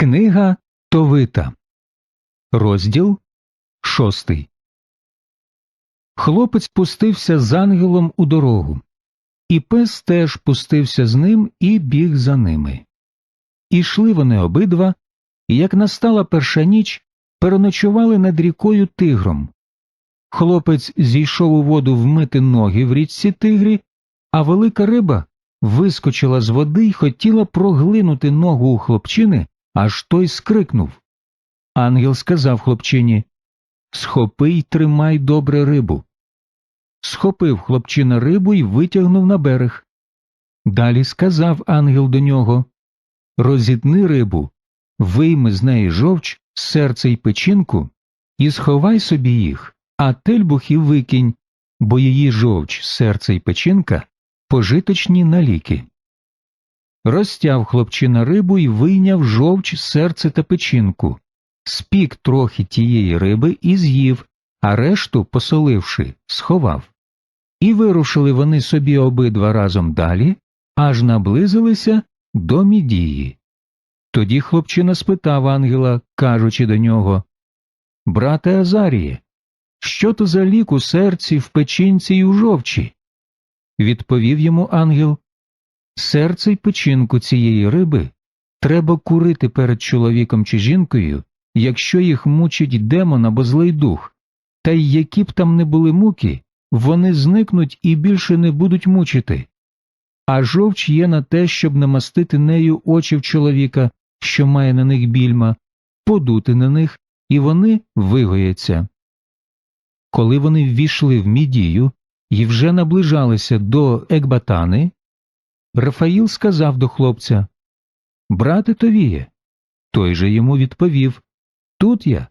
Книга Товита, розділ шостий. Хлопець пустився з ангелом у дорогу, і пес теж пустився з ним і біг за ними. Ішли вони обидва, і як настала перша ніч, переночували над рікою тигром. Хлопець зійшов у воду вмити ноги в річці тигрі, а велика риба вискочила з води й хотіла проглинути ногу у хлопчини, аж той скрикнув. Ангел сказав хлопчині Схопи й тримай добре рибу. Схопив хлопчина рибу і витягнув на берег. Далі сказав ангел до нього Розітни рибу, вийми з неї жовч, серце й печінку, і сховай собі їх, а тельбухи викинь, бо її жовч, серце й печінка пожиточні на ліки. Розтяв хлопчина рибу і вийняв жовч, серце та печінку, спік трохи тієї риби і з'їв, а решту, посоливши, сховав. І вирушили вони собі обидва разом далі, аж наблизилися до мідії. Тоді хлопчина спитав ангела, кажучи до нього Брате Азаріє, що то за лік у серці, в печінці й у жовчі? Відповів йому ангел Серце й печінку цієї риби треба курити перед чоловіком чи жінкою, якщо їх мучить демон або злий дух, та й які б там не були муки, вони зникнуть і більше не будуть мучити. А жовч є на те, щоб намастити нею очі в чоловіка, що має на них більма, подути на них, і вони вигояться. Коли вони ввійшли в мідію і вже наближалися до Екбатани, Рафаїл сказав до хлопця Брате Товіє. Той же йому відповів Тут я.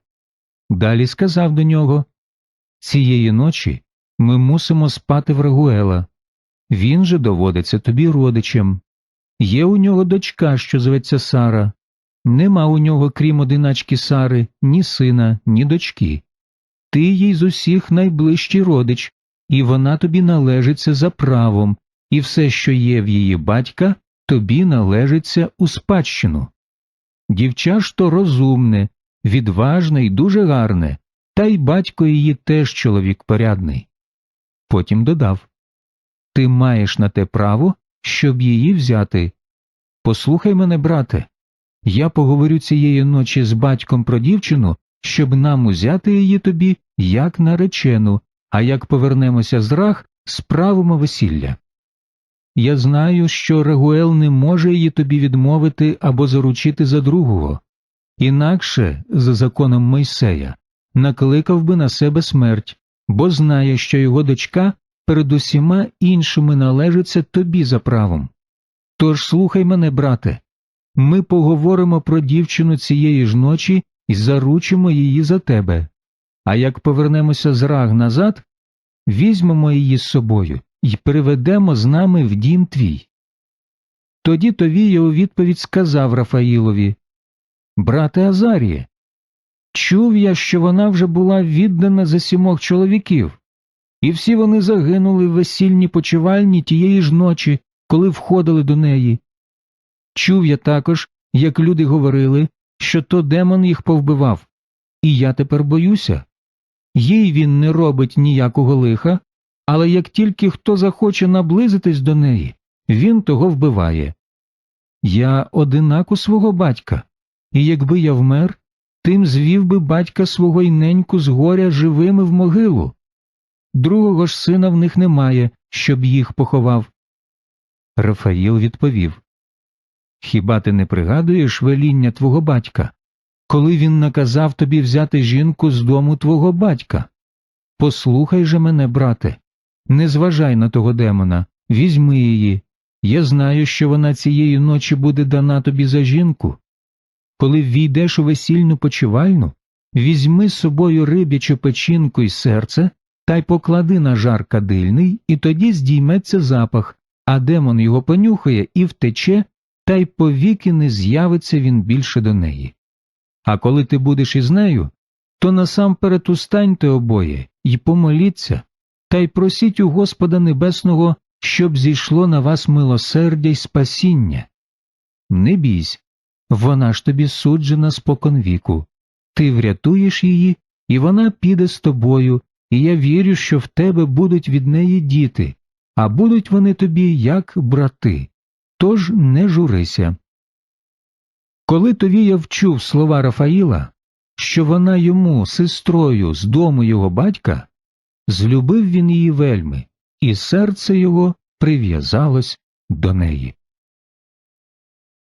Далі сказав до нього Цієї ночі ми мусимо спати в Рагуела. Він же доводиться тобі родичем. Є у нього дочка, що зветься Сара. Нема у нього, крім одиначки Сари, ні сина, ні дочки. Ти їй з усіх найближчий родич, і вона тобі належиться за правом, і все, що є в її батька, тобі належиться у спадщину. Дівча ж то розумне, відважне і дуже гарне, та й батько її теж чоловік порядний. Потім додав Ти маєш на те право, щоб її взяти. Послухай мене, брате, я поговорю цієї ночі з батьком про дівчину, щоб нам узяти її тобі як наречену, а як повернемося з рах, справимо весілля. Я знаю, що Рагуел не може її тобі відмовити або заручити за другого, інакше, за законом Мойсея, накликав би на себе смерть, бо знає, що його дочка перед усіма іншими належиться тобі за правом. Тож слухай мене, брате, ми поговоримо про дівчину цієї ж ночі і заручимо її за тебе. А як повернемося з раг назад, візьмемо її з собою і приведемо з нами в дім твій. Тоді Товія у відповідь сказав Рафаїлові Брате Азаріє, чув я, що вона вже була віддана за сімох чоловіків, і всі вони загинули в весільній почивальні тієї ж ночі, коли входили до неї. Чув я також, як люди говорили, що то демон їх повбивав, і я тепер боюся. Їй він не робить ніякого лиха, але як тільки хто захоче наблизитись до неї, він того вбиває. Я одинак у свого батька, і якби я вмер, тим звів би батька свого й неньку з горя живими в могилу. Другого ж сина в них немає, щоб їх поховав. Рафаїл відповів Хіба ти не пригадуєш веління твого батька, коли він наказав тобі взяти жінку з дому твого батька? Послухай же мене, брате, не зважай на того демона, візьми її. Я знаю, що вона цієї ночі буде дана тобі за жінку. Коли ввійдеш у весільну почивальну, візьми з собою риб'ячу печінку і серце та й поклади на жар кадильний, і тоді здійметься запах, а демон його понюхає і втече, та й повіки не з'явиться він більше до неї. А коли ти будеш із нею, то насамперед устаньте обоє і помоліться, та й просіть у Господа Небесного, щоб зійшло на вас милосердя й спасіння. Не бійсь, Вона ж тобі суджена споконвіку. Ти врятуєш її, і вона піде з тобою, і я вірю, що в тебе будуть від неї діти, а будуть вони тобі як брати. Тож не журися. Коли Товія вчув слова Рафаїла, що вона йому, сестрою, з дому його батька, злюбив він її вельми, і серце його прив'язалось до неї.